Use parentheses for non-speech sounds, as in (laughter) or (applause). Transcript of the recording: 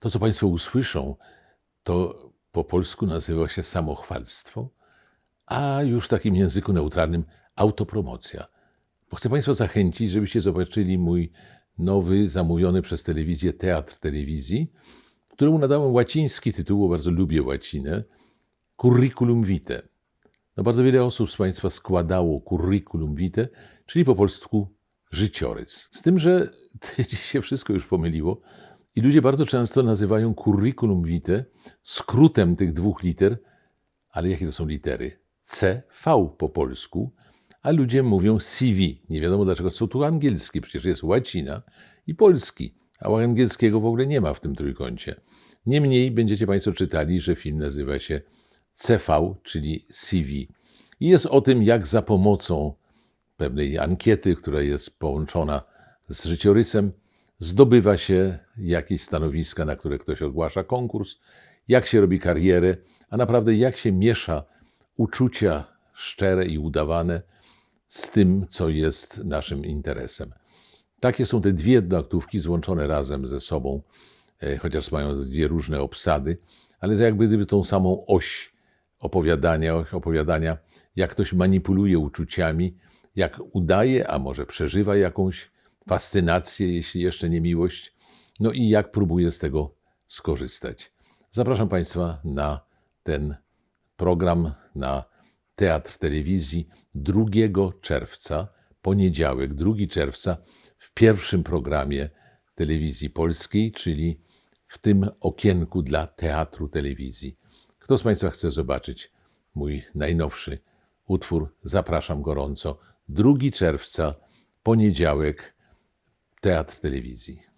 To, co Państwo usłyszą, to po polsku nazywa się samochwalstwo, a już w takim języku neutralnym autopromocja. Bo chcę Państwa zachęcić, żebyście zobaczyli mój nowy, zamówiony przez telewizję teatr telewizji, któremu nadałem łaciński tytuł, bo bardzo lubię łacinę, curriculum vitae. No bardzo wiele osób z Państwa składało curriculum vitae, czyli po polsku życiorys. Z tym, że dziś (laughs) się wszystko już pomyliło i ludzie bardzo często nazywają curriculum vitae skrótem tych dwóch liter, ale jakie to są litery? CV po polsku, a ludzie mówią CV. Nie wiadomo dlaczego są tu angielskie, przecież jest łacina i polski, a angielskiego w ogóle nie ma w tym trójkącie. Niemniej będziecie Państwo czytali, że film nazywa się CV, czyli CV. I jest o tym, jak za pomocą pewnej ankiety, która jest połączona z życiorysem, zdobywa się jakieś stanowiska, na które ktoś ogłasza konkurs, jak się robi karierę, a naprawdę jak się miesza uczucia szczere i udawane z tym, co jest naszym interesem. Takie są te dwie jednoaktówki złączone razem ze sobą, e, chociaż mają dwie różne obsady, ale jakby gdyby tą samą oś opowiadania, oś opowiadania, jak ktoś manipuluje uczuciami, jak udaje, a może przeżywa jakąś fascynację, jeśli jeszcze nie miłość, no i jak próbuje z tego skorzystać. Zapraszam Państwa na ten program, na teatr telewizji 2 czerwca, poniedziałek, 2 czerwca, w pierwszym programie telewizji polskiej, czyli w tym okienku dla teatru telewizji. Kto z Państwa chce zobaczyć mój najnowszy utwór, zapraszam gorąco. 2 czerwca, poniedziałek, teatr telewizji.